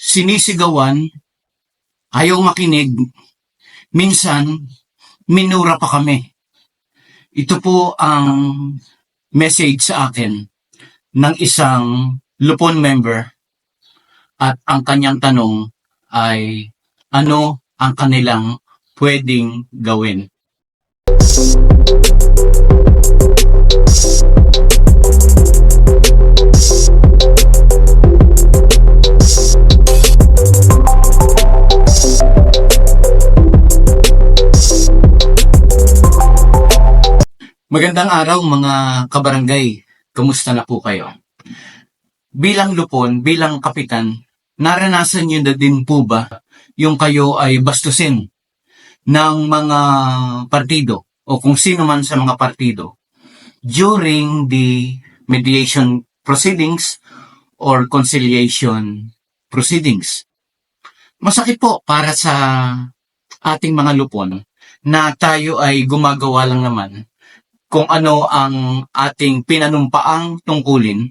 sinisigawan, ayaw makinig, minsan, minura pa kami. Ito po ang message sa akin ng isang Lupon member at ang kanyang tanong ay ano ang kanilang pwedeng gawin. Magandang araw mga kabarangay. Kumusta na po kayo? Bilang lupon, bilang kapitan, naranasan niyo na din po ba yung kayo ay bastusin ng mga partido o kung sino man sa mga partido during the mediation proceedings or conciliation proceedings. Masakit po para sa ating mga lupon na tayo ay gumagawa lang naman kung ano ang ating pinanumpaang tungkulin.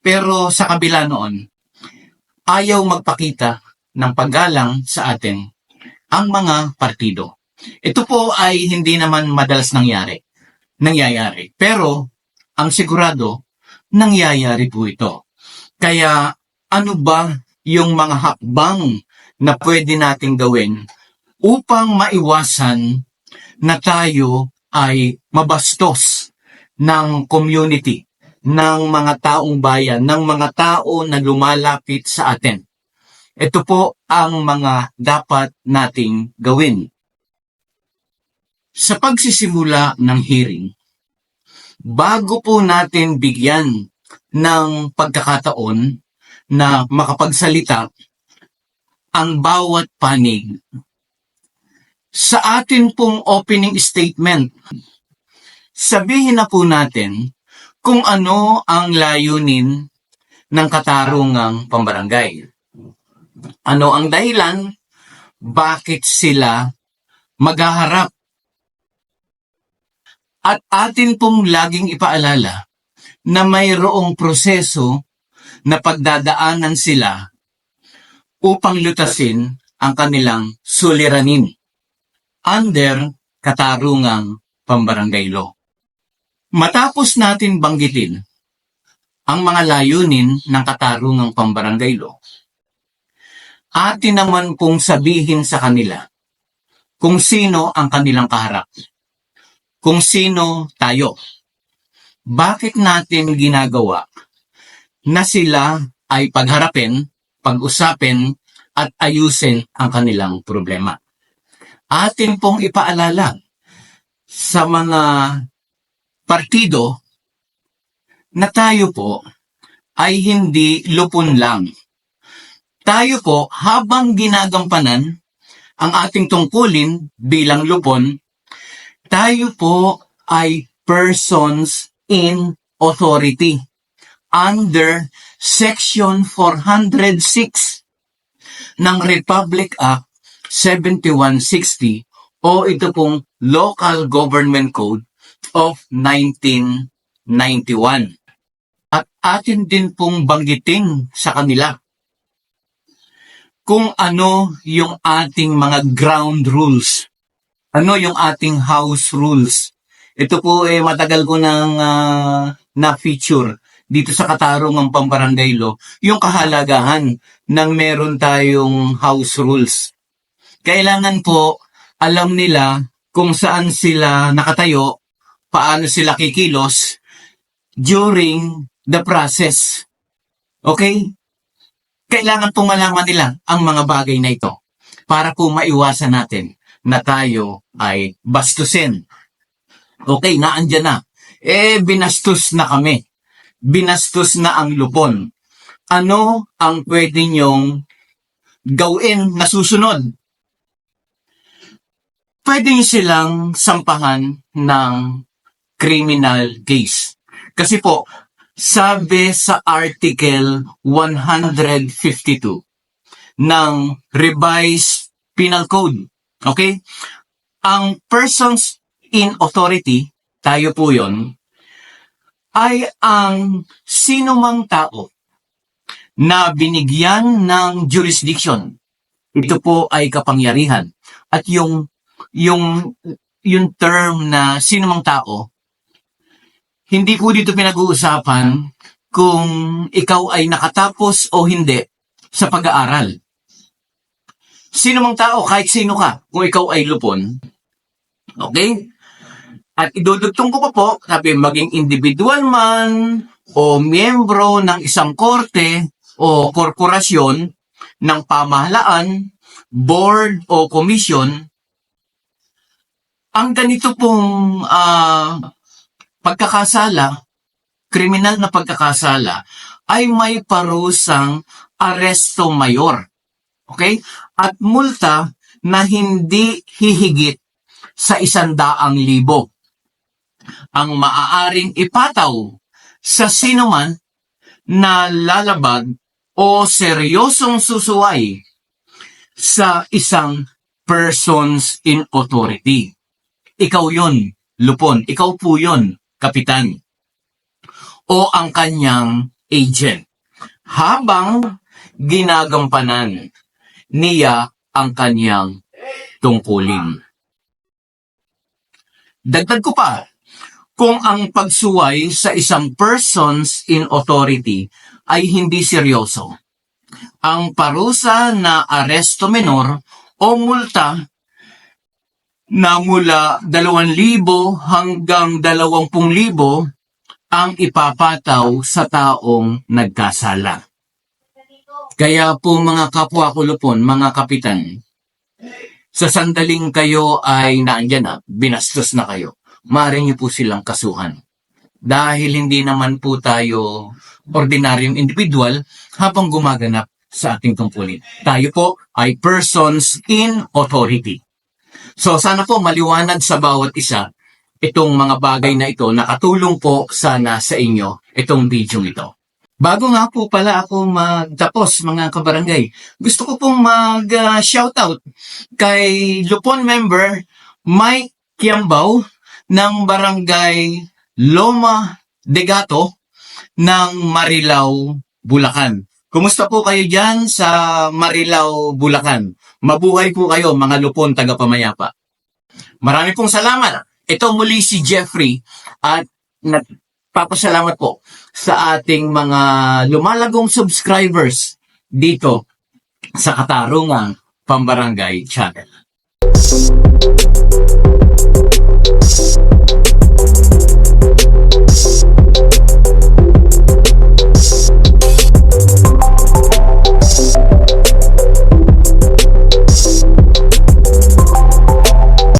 Pero sa kabila noon, ayaw magpakita ng paggalang sa atin ang mga partido. Ito po ay hindi naman madalas nangyari. Nangyayari. Pero, ang sigurado, nangyayari po ito. Kaya, ano ba yung mga hakbang na pwede nating gawin upang maiwasan na tayo ay mabastos ng community, ng mga taong bayan, ng mga tao na lumalapit sa atin. Ito po ang mga dapat nating gawin. Sa pagsisimula ng hearing, bago po natin bigyan ng pagkakataon na makapagsalita ang bawat panig sa atin pong opening statement, sabihin na po natin kung ano ang layunin ng katarungang pambarangay. Ano ang dahilan? Bakit sila maghaharap? At atin pong laging ipaalala na mayroong proseso na pagdadaanan sila upang lutasin ang kanilang suliranin under katarungang pambarangay law. Matapos natin banggitin ang mga layunin ng katarungang pambarangay law, atin naman pong sabihin sa kanila kung sino ang kanilang kaharap, kung sino tayo. Bakit natin ginagawa na sila ay pagharapin, pag-usapin, at ayusin ang kanilang problema atin pong ipaalala sa mga partido na tayo po ay hindi lupon lang. Tayo po, habang ginagampanan ang ating tungkulin bilang lupon, tayo po ay persons in authority under Section 406 ng Republic Act 7160 o ito pong Local Government Code of 1991. At atin din pong banggitin sa kanila kung ano yung ating mga ground rules. Ano yung ating house rules. Ito po eh matagal ko nang ah, na-feature dito sa Katarong ng Pambarangay Law, yung kahalagahan ng meron tayong house rules kailangan po alam nila kung saan sila nakatayo, paano sila kikilos during the process. Okay? Kailangan pong malaman nila ang mga bagay na ito para po maiwasan natin na tayo ay bastusin. Okay, naandyan na. Eh, binastos na kami. Binastos na ang lupon. Ano ang pwede nyong gawin na susunod pwede silang sampahan ng criminal case. Kasi po, sabi sa Article 152 ng Revised Penal Code, okay? Ang persons in authority, tayo po yon ay ang sinumang tao na binigyan ng jurisdiction. Ito po ay kapangyarihan. At yung yung yung term na sinumang tao, hindi po dito pinag-uusapan kung ikaw ay nakatapos o hindi sa pag-aaral. Sino mang tao, kahit sino ka, kung ikaw ay lupon, okay? At idudugtong ko pa po, sabi maging individual man o miyembro ng isang korte o korporasyon ng pamahalaan, board o commission, ang ganito pong ah, pagkakasala, kriminal na pagkakasala, ay may parusang aresto mayor. Okay? At multa na hindi hihigit sa isandaang libo. Ang maaaring ipataw sa sinuman na lalabag o seryosong susuway sa isang persons in authority. Ikaw yon, lupon. Ikaw po yon, kapitan. O ang kanyang agent. Habang ginagampanan niya ang kanyang tungkulin. Dagdag ko pa, kung ang pagsuway sa isang persons in authority ay hindi seryoso, ang parusa na aresto menor o multa na mula 2,000 hanggang 20,000 ang ipapataw sa taong nagkasala. Kaya po mga kapwa ko lupon, mga kapitan, sa sandaling kayo ay naandyan na, binastos na kayo, maaari niyo po silang kasuhan. Dahil hindi naman po tayo ordinaryong individual habang gumaganap sa ating tungkulin. Tayo po ay persons in authority. So sana po maliwanag sa bawat isa itong mga bagay na ito, nakatulong po sana sa inyo itong video ito. Bago nga po pala ako magtapos mga kabarangay, gusto ko pong mag-shoutout kay Lupon member Mike Kiambao ng barangay Loma de Gato ng Marilao, Bulacan. Kumusta po kayo dyan sa Marilao, Bulacan? Mabuhay po kayo mga Lupon taga-pamayapa. Marami pong salamat. Ito muli si Jeffrey at nagpapasalamat po sa ating mga lumalagong subscribers dito sa Katarungang Pambarangay Channel.